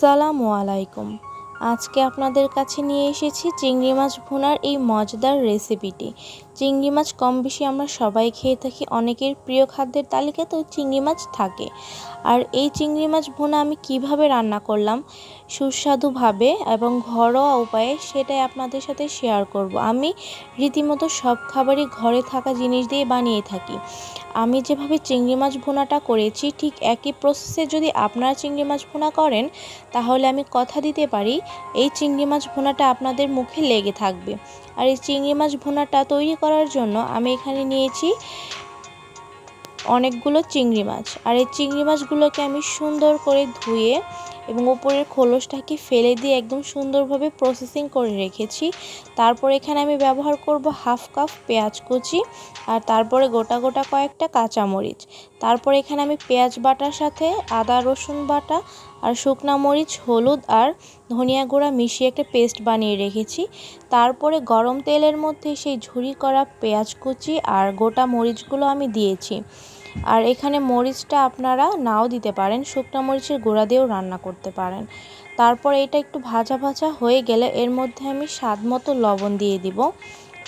আসসালামু আলাইকুম। আজকে আপনাদের কাছে নিয়ে এসেছি চিংড়ি মাছ ভুনার এই মজাদার রেসিপিটি। চিংড়ি মাছ কম বেশি আমরা সবাই খেয়ে থাকি। অনেকের প্রিয় খাদ্যের তালিকাতেও চিংড়ি মাছ থাকে। আর এই চিংড়ি মাছ ভুনা আমি কীভাবে রান্না করলাম সুস্বাদুভাবে এবং ঘরোয়া উপায়ে সেটাই আপনাদের সাথে শেয়ার করব। আমি রীতিমতো সব খাবারই ঘরে থাকা জিনিস দিয়ে বানিয়ে থাকি। আমি যেভাবে চিংড়ি মাছ ভুনাটা করেছি, ঠিক একই প্রসেসে যদি আপনারা চিংড়ি মাছ ভুনা করেন, তাহলে আমি কথা দিতে পারি, এই চিংড়ি মাছ ভুনাটা আপনাদের মুখে লেগে থাকবে। আর এই চিংড়ি মাছ ভুনাটা তৈরি করার জন্য আমি এখানে নিয়েছি অনেকগুলো চিংড়ি মাছ। আর এই চিংড়ি মাছগুলোকে আমি সুন্দর করে ধুয়ে এবং উপরের খোলসটাকে ফেলে দিয়ে একদম সুন্দরভাবে প্রসেসিং করে রেখেছি। তারপর এখানে আমি ব্যবহার করব হাফ কাপ পেঁয়াজ কুচি আর তারপরে গোটা গোটা কয়েকটা কাঁচামরিচ। তারপর এখানে আমি পেঁয়াজ বাটার সাথে আদা রসুন বাটা আর শুকনা মরিচ, হলুদ আর ধনিয়া গুঁড়া মিশিয়ে একটা পেস্ট বানিয়ে রেখেছি। তারপরে গরম তেলের মধ্যে সেই ঝুরি করা পেঁয়াজ কুচি আর গোটা মরিচগুলো আমি দিয়েছি। আর এখানে মরিচটা আপনারা নাও দিতে পারেন, শুকনো মরিচের গুঁড়া দিয়েও রান্না করতে পারেন। তারপর এটা একটু ভাজা ভাজা হয়ে গেলে এর মধ্যে আমি স্বাদ মতো লবণ দিয়ে দিব।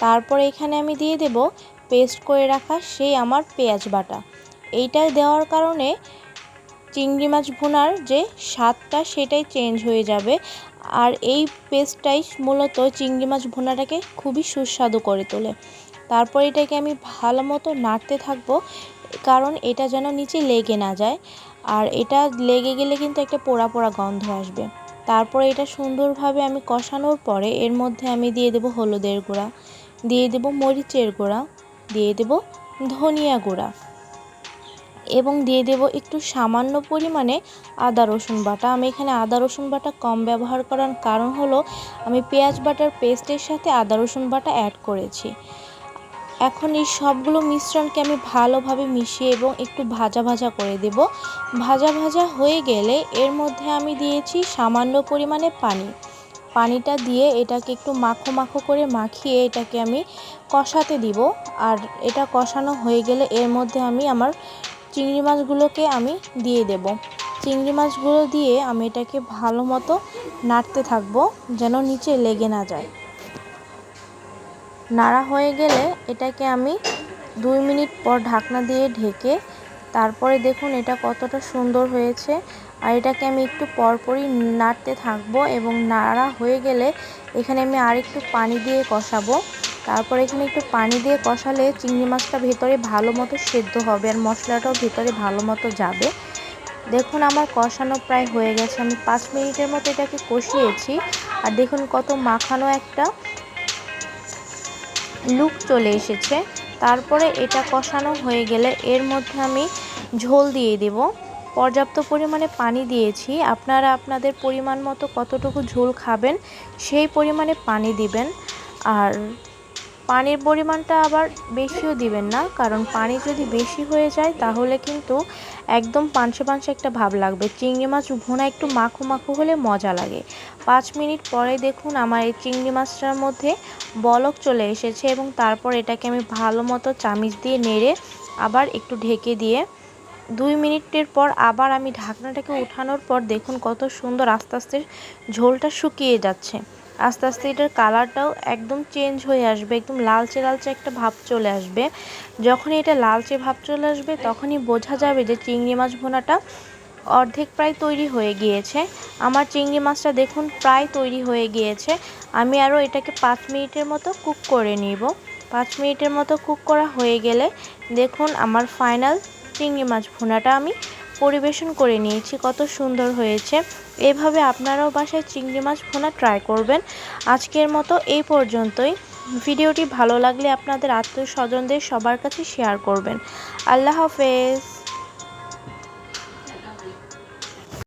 তারপর এখানে আমি দিয়ে দেব পেস্ট করে রাখা সেই আমার পেঁয়াজ বাটা। এইটা দেওয়ার কারণে চিংড়ি মাছ ভুনার যে স্বাদটা সেটাই চেঞ্জ হয়ে যাবে। আর এই পেস্টটাই মূলত চিংড়ি মাছ ভুনাটাকে খুবই সুস্বাদু করে তোলে। তারপর এটাকে আমি ভালো মতো নাড়তে থাকব, কারণ এটা যেন নিচে লেগে না যায়। আর এটা লেগে গেলে কিন্তু একটা পোড়া পোড়া গন্ধ আসবে। তারপরে এটা সুন্দরভাবে আমি কষানোর পরে এর মধ্যে আমি দিয়ে দেব হলুদের গুঁড়া, দিয়ে দেব মরিচের গুঁড়া, দিয়ে দেব ধনিয়া গুঁড়া। এবং দিয়ে দেব একটু সামান্য পরিমাণে আদা রসুন বাটা। আমি এখানে আদা রসুন বাটা কম ব্যবহার করার কারণ হলো, আমি পেঁয়াজ বাটার পেস্টের সাথে আদা রসুন বাটা অ্যাড করেছি। এখন এই সবগুলো মিশ্রণকে আমি ভালোভাবে মিশিয়ে এবং একটু ভাজা ভাজা করে দেব। ভাজা ভাজা হয়ে গেলে এর মধ্যে আমি দিয়েছি সামান্য পরিমাণে পানি। পানিটা দিয়ে এটাকে একটু মাখো মাখো করে মাখিয়ে এটাকে আমি কষাতে দিব। আর এটা কষানো হয়ে গেলে এর মধ্যে আমি আমার চিংড়ি মাছগুলোকে আমি দিয়ে দেব। চিংড়ি মাছগুলো দিয়ে আমি এটাকে ভালো মতো নাড়তে থাকব যেন নিচে লেগে না যায়। নাড়া হয়ে গেলে এটাকে আমি দুই মিনিট পর ঢাকনা দিয়ে ঢেকে তারপরে দেখুন এটা কতটা সুন্দর হয়েছে। আর এটাকে আমি একটু পরপরই নাড়তে থাকব এবং নাড়া হয়ে গেলে এখানে আমি আর একটু পানি দিয়ে কষাবো। তারপর এখানে একটু পানি দিয়ে কষালে চিংড়ি মাছটা ভেতরে ভালো মতো সেদ্ধ হবে আর মশলাটাও ভেতরে ভালো মতো যাবে। দেখুন আমার কষানো প্রায় হয়ে গেছে। আমি পাঁচ মিনিটের মতো এটাকে কষিয়েছি। আর দেখুন কত মাখানো একটা লুক চলে এসেছে। তারপরে এটা কষানো হয়ে গেলে এর মধ্যে আমি ঝোল দিয়ে দেব। পর্যাপ্ত পরিমাণে পানি দিয়েছি। আপনারা আপনাদের পরিমাণ মতো কতটুকু ঝোল খাবেন সেই পরিমাণে পানি দিবেন। আর পানির পরিমাণটা আবার বেশিও দিবেন না, কারণ পানি যদি বেশি হয়ে যায় তাহলে কিন্তু একদম পানসে পানসে একটা ভাব লাগবে। চিংড়ি মাছ ভুনা একটু মাখো মাখো হলে মজা লাগে। পাঁচ মিনিট পরে দেখুন আমার এই চিংড়ি মাছটার মধ্যে বলক চলে এসেছে এবং তারপর এটাকে আমি ভালো মতো চামিচ দিয়ে নেড়ে আবার একটু ঢেকে দিয়ে দুই মিনিটের পর আবার আমি ঢাকনাটাকে উঠানোর পর দেখুন কত সুন্দর আস্তে আস্তে ঝোলটা শুকিয়ে যাচ্ছে। আস্তে আস্তে এটার কালারটাও একদম চেঞ্জ হয়ে আসবে, একদম লালচে লালচে একটা ভাব চলে আসবে। যখনই এটা লালচে ভাব চলে আসবে, তখনই বোঝা যাবে যে চিংড়ি মাছ ভোনাটা অর্ধেক প্রায় তৈরি হয়ে গিয়েছে। আমার চিংড়ি মাছটা দেখুন প্রায় তৈরি হয়ে গিয়েছে। আমি আরও এটাকে পাঁচ মিনিটের মতো কুক করে নিব। পাঁচ মিনিটের মতো কুক করা হয়ে গেলে দেখুন আমার ফাইনাল চিংড়ি মাছ ভুনাটা আমি পরিবেশন করে নিয়েছি, কত সুন্দর হয়েছে। এভাবে আপনারাও বাসায় চিংড়ি মাছ ভোনা ট্রাই করবেন। আজকের মতো এই পর্যন্তই। ভিডিওটি ভালো লাগলে আপনাদের আত্মীয় স্বজনদের সবার কাছে শেয়ার করবেন। আল্লাহ হাফেজ।